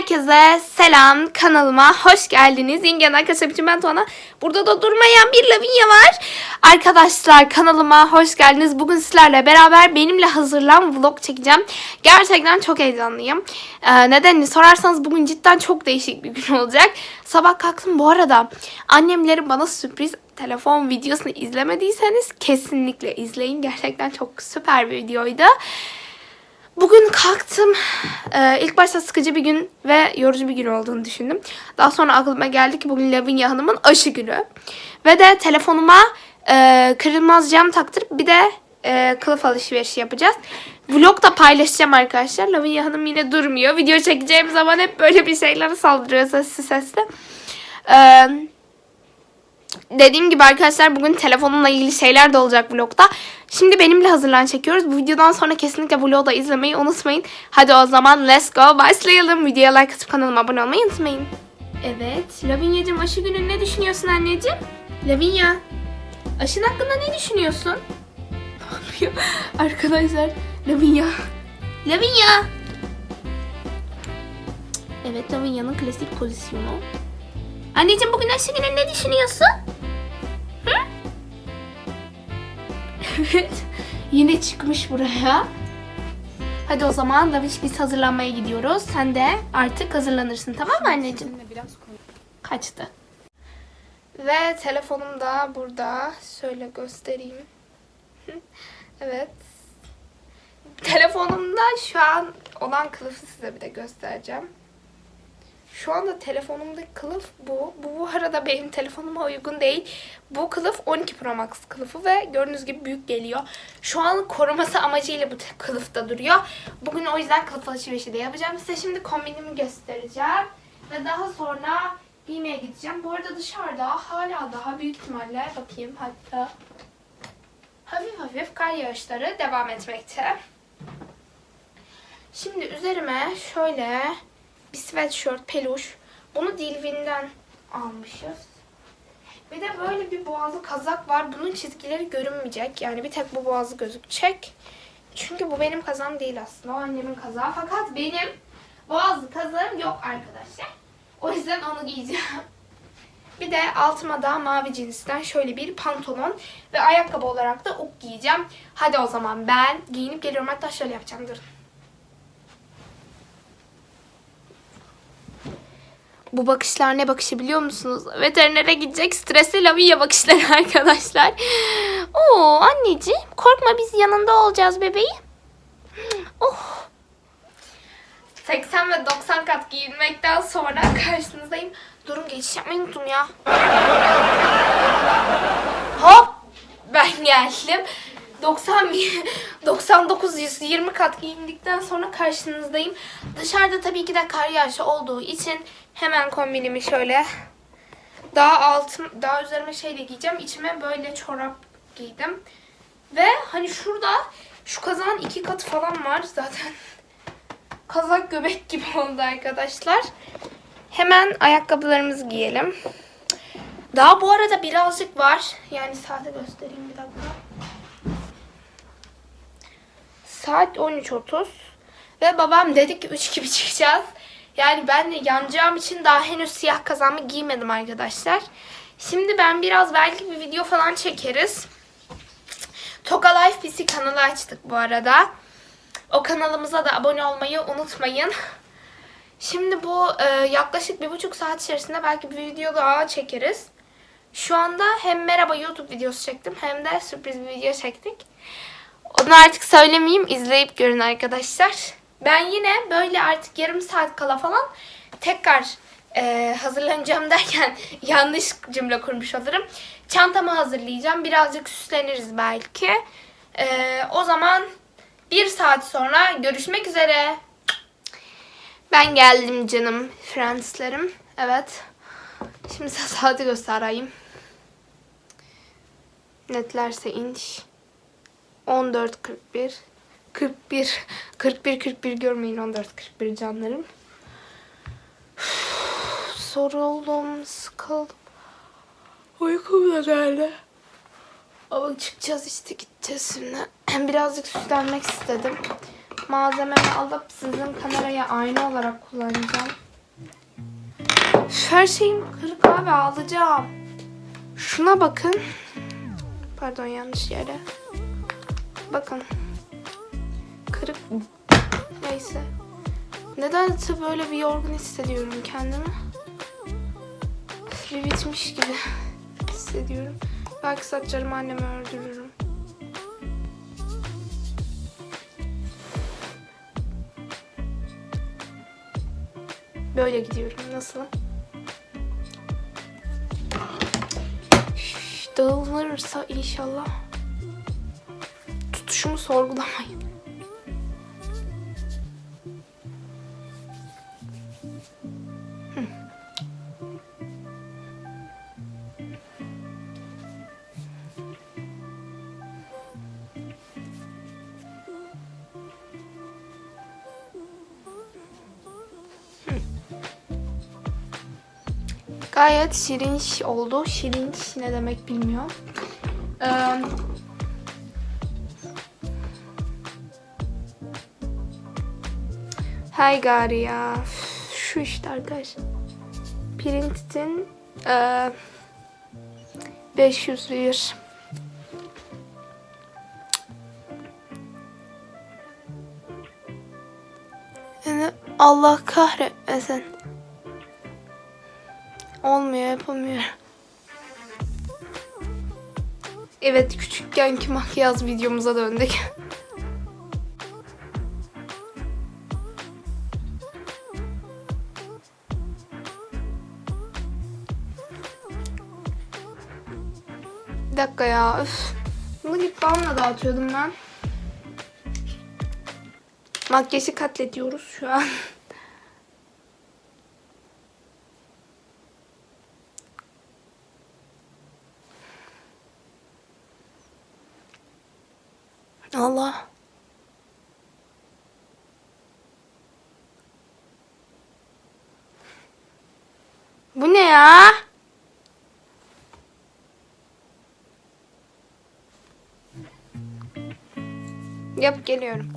Herkese selam kanalıma hoş geldiniz. Yengen arkadaşlar için ben Tuana. Burada da durmayan bir Lavinia var. Arkadaşlar kanalıma hoş geldiniz. Bugün sizlerle beraber benimle hazırlan vlog çekeceğim. Gerçekten çok heyecanlıyım. Ee, nedenini sorarsanız bugün cidden çok değişik bir gün olacak. Sabah kalktım bu arada annemlerin bana sürpriz telefon videosunu izlemediyseniz kesinlikle izleyin. Gerçekten çok süper bir videoydu. Bugün kalktım. Ee, ilk başta sıkıcı bir gün ve yorucu bir gün olduğunu düşündüm. Daha sonra aklıma geldi ki bugün Lavinia Hanım'ın aşı günü. Ve de telefonuma e, kırılmaz cam taktırıp bir de e, kılıf alışverişi yapacağız. Vlog da paylaşacağım arkadaşlar. Lavinia Hanım yine durmuyor. Video çekeceğim zaman hep böyle bir şeylere saldırıyor sesli sesli. Eee Dediğim gibi arkadaşlar bugün telefonumla ilgili şeyler de olacak vlogda. Şimdi benimle hazırlan çekiyoruz. Bu videodan sonra kesinlikle vlogu da izlemeyi unutmayın. Hadi o zaman let's go başlayalım. Videoya like atıp kanalıma abone olmayı unutmayın. Evet. Lavinia'cığım aşı günü ne düşünüyorsun anneciğim? Lavinia. Aşın hakkında ne düşünüyorsun? Ne? Arkadaşlar. Lavinia. Lavinia. Evet Lavinia'nın klasik pozisyonu. Anneciğim bugün aşı günü ne düşünüyorsun? Hı? Evet. Yine çıkmış buraya. Hadi o zaman Laviş biz hazırlanmaya gidiyoruz. Sen de artık hazırlanırsın tamam mı anneciğim? Kaçtı. Ve telefonum da burada. Şöyle göstereyim. evet. Telefonumda şu an olan kılıfı size bir de göstereceğim. Şu anda telefonumdaki kılıf bu. Bu bu arada benim telefonuma uygun değil. Bu kılıf 12 Pro Max kılıfı ve gördüğünüz gibi büyük geliyor. Şu an koruması amacıyla bu kılıfta duruyor. Bugün o yüzden kılıf alışverişi de yapacağım. Size şimdi kombinimi göstereceğim. Ve daha sonra giymeye gideceğim. Bu arada dışarıda hala daha büyük ihtimalle bakayım hatta hafif hafif kar yağışları devam etmekte. Şimdi üzerime şöyle bir sweatshirt peluş. Bunu Dilvin'den almışız. Bir de böyle bir boğazlı kazak var. Bunun çizgileri görünmeyecek. Yani bir tek bu boğazı gözükecek. Çünkü bu benim kazağım değil aslında. O annemin kazağı. Fakat benim boğazlı kazağım yok arkadaşlar. O yüzden onu giyeceğim. Bir de altıma da mavi cinsten şöyle bir pantolon ve ayakkabı olarak da uk giyeceğim. Hadi o zaman ben giyinip geliyorum. Hatta şöyle yapacağım durun. Bu bakışlar ne bakışı biliyor musunuz? Veterinere gidecek stresli Lavia bakışları arkadaşlar. Oo anneciğim korkma biz yanında olacağız bebeğim. Oh. 80 ve 90 kat giyinmekten sonra karşınızdayım. Durun geçiş yapmayı unuttum ya. Hop ben geldim. 90 bin- 99 120 kat giyindikten sonra karşınızdayım. Dışarıda tabii ki de kar yağışı olduğu için hemen kombinimi şöyle daha altım daha üzerime şeyle giyeceğim. İçime böyle çorap giydim. Ve hani şurada şu kazağın iki katı falan var zaten. Kazak göbek gibi oldu arkadaşlar. Hemen ayakkabılarımızı giyelim. Daha bu arada birazcık var. Yani saate göstereyim bir dakika. Saat 13.30 ve babam dedi ki 3 gibi çıkacağız. Yani ben de yanacağım için daha henüz siyah kazağımı giymedim arkadaşlar. Şimdi ben biraz belki bir video falan çekeriz. Toka Life PC kanalı açtık bu arada. O kanalımıza da abone olmayı unutmayın. Şimdi bu e, yaklaşık bir buçuk saat içerisinde belki bir video daha çekeriz. Şu anda hem merhaba YouTube videosu çektim hem de sürpriz bir video çektik. Onu artık söylemeyeyim. izleyip görün arkadaşlar. Ben yine böyle artık yarım saat kala falan tekrar e, hazırlanacağım derken yanlış cümle kurmuş olurum. Çantamı hazırlayacağım. Birazcık süsleniriz belki. E, o zaman bir saat sonra görüşmek üzere. Ben geldim canım friendslerim. Evet. Şimdi size saati göstereyim. Netlerse inç. 14.41 41 41 41 görmeyin 14.41 canlarım. Üf, Soruldum, sıkıldım. Uykum da geldi. Ama çıkacağız işte gideceğiz şimdi. Birazcık süslenmek istedim. Malzememi alıp sizin kameraya ayna olarak kullanacağım. Üf, Her şeyim kırık abi ağlayacağım. Şuna bakın. Pardon yanlış yere. Bakın. Kırık. Neyse. Nedense böyle bir yorgun hissediyorum kendimi. Bir bitmiş gibi hissediyorum. Belki saçlarımı anneme ördürürüm. Böyle gidiyorum. Nasıl? Dağılırsa inşallah. Tutuşumu sorgulamayın. Gayet şirin oldu. Şirin ne demek bilmiyorum. Ee, Hay gari ya. Şu işte arkadaşlar. Print'in e, 501 Yani Allah kahretmesin. Olmuyor, yapamıyor. Evet, küçükkenki makyaj videomuza döndük. dakika ya, üf. Bunu lip balmla dağıtıyordum ben. Makyajı katlediyoruz şu an. Allah. Bu ne ya? Yap geliyorum.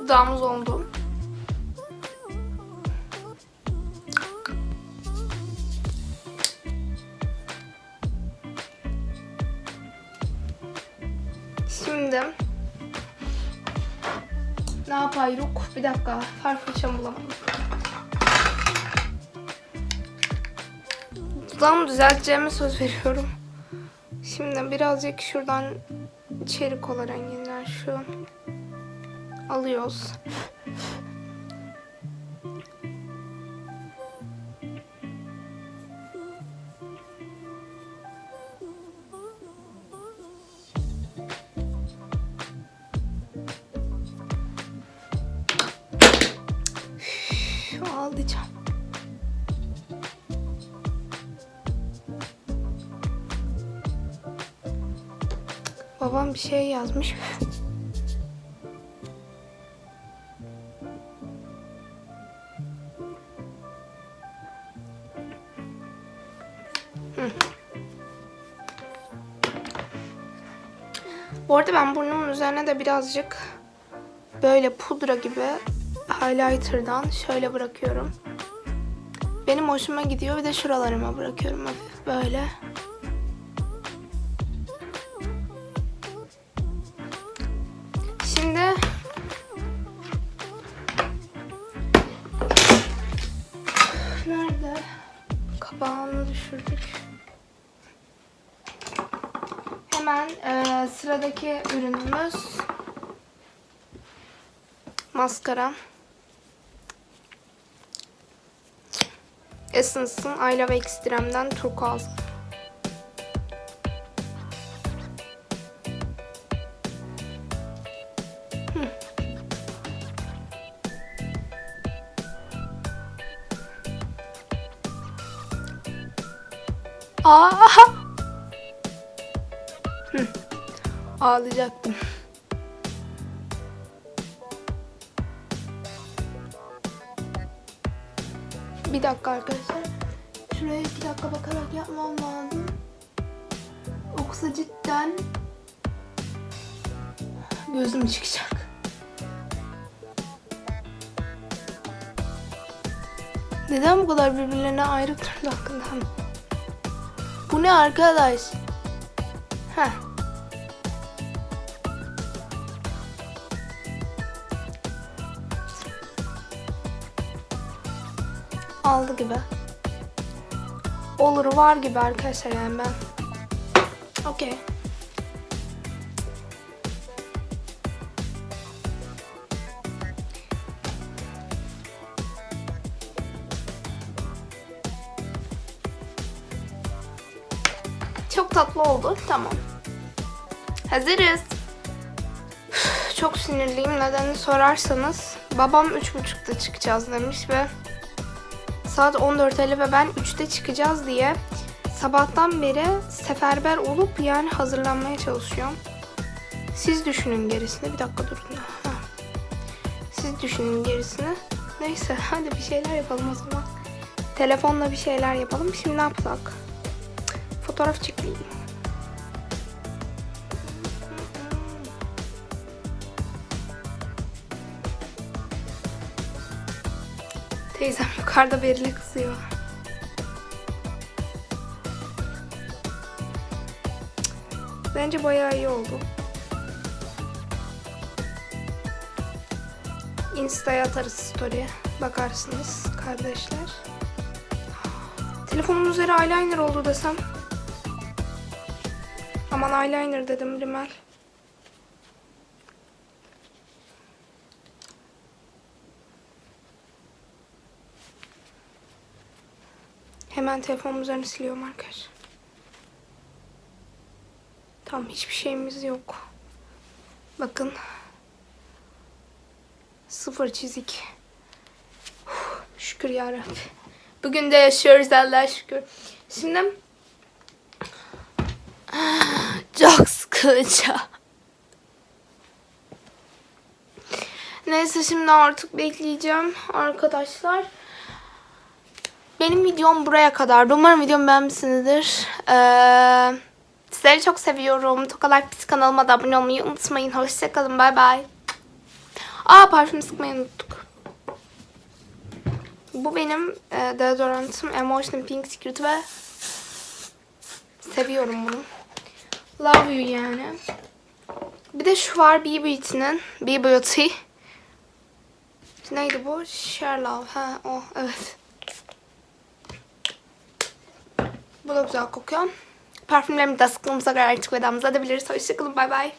Dudağımız oldu. Şimdi ne yapayım? Bir dakika. Far fırçamı bulamadım. Dudağımı düzelteceğime söz veriyorum. Şimdi birazcık şuradan çeri kola renginden şu alıyoruz. Babam bir şey yazmış. Bu arada ben burnumun üzerine de birazcık böyle pudra gibi highlighter'dan şöyle bırakıyorum. Benim hoşuma gidiyor bir de şuralarıma bırakıyorum hafif böyle. Düşürdük. Hemen e, sıradaki ürünümüz maskara. Essence'ın I Love Extreme'den turkuaz. Aa! Ağlayacaktım. Bir dakika arkadaşlar. Şuraya iki dakika bakarak yapmam lazım. Yoksa cidden gözüm çıkacak. Neden bu kadar birbirlerine ayrı hakkında? Ne arkadaş? Heh. Aldı gibi. Olur var gibi arkadaşlar yani ben. Okey. Çok tatlı oldu. Tamam. Hazırız. Üf, Çok sinirliyim. Nedenini sorarsanız babam 3.30'da çıkacağız demiş ve saat 14.50 ve ben 3'te çıkacağız diye sabahtan beri seferber olup yani hazırlanmaya çalışıyorum. Siz düşünün gerisini. Bir dakika durun. Ha. Siz düşünün gerisini. Neyse hadi bir şeyler yapalım o zaman. Telefonla bir şeyler yapalım. Şimdi ne yapsak? Fotoğraf çekeyim. Teyzem yukarıda Beril'e kızıyor. Bence bayağı iyi oldu. Insta'ya atarız story. Bakarsınız kardeşler. Telefonun üzeri eyeliner oldu desem. Aman eyeliner dedim rimel. Hemen telefonun üzerini siliyorum arkadaşlar. Tamam hiçbir şeyimiz yok. Bakın. Sıfır çizik. Uf, şükür yarabbim. Bugün de yaşıyoruz Allah'a şükür. Şimdi çok sıkıcı. Neyse şimdi artık bekleyeceğim arkadaşlar. Benim videom buraya kadar. Umarım videomu beğenmişsinizdir. Ee, sizleri çok seviyorum. Tokalar Pis kanalıma da abone olmayı unutmayın. Hoşçakalın. Bay bay. Aa parfüm sıkmayı unuttuk. Bu benim e, deodorantım. Emotion Pink Secret ve seviyorum bunu. Love you yani. Bir de şu var Be Beauty'nin. Be Beauty. Neydi bu? Share Love. Ha o evet. Bu da güzel kokuyor. Parfümlerimi de sıktığımıza göre artık vedamıza edebiliriz. Hoşçakalın. Bay bay.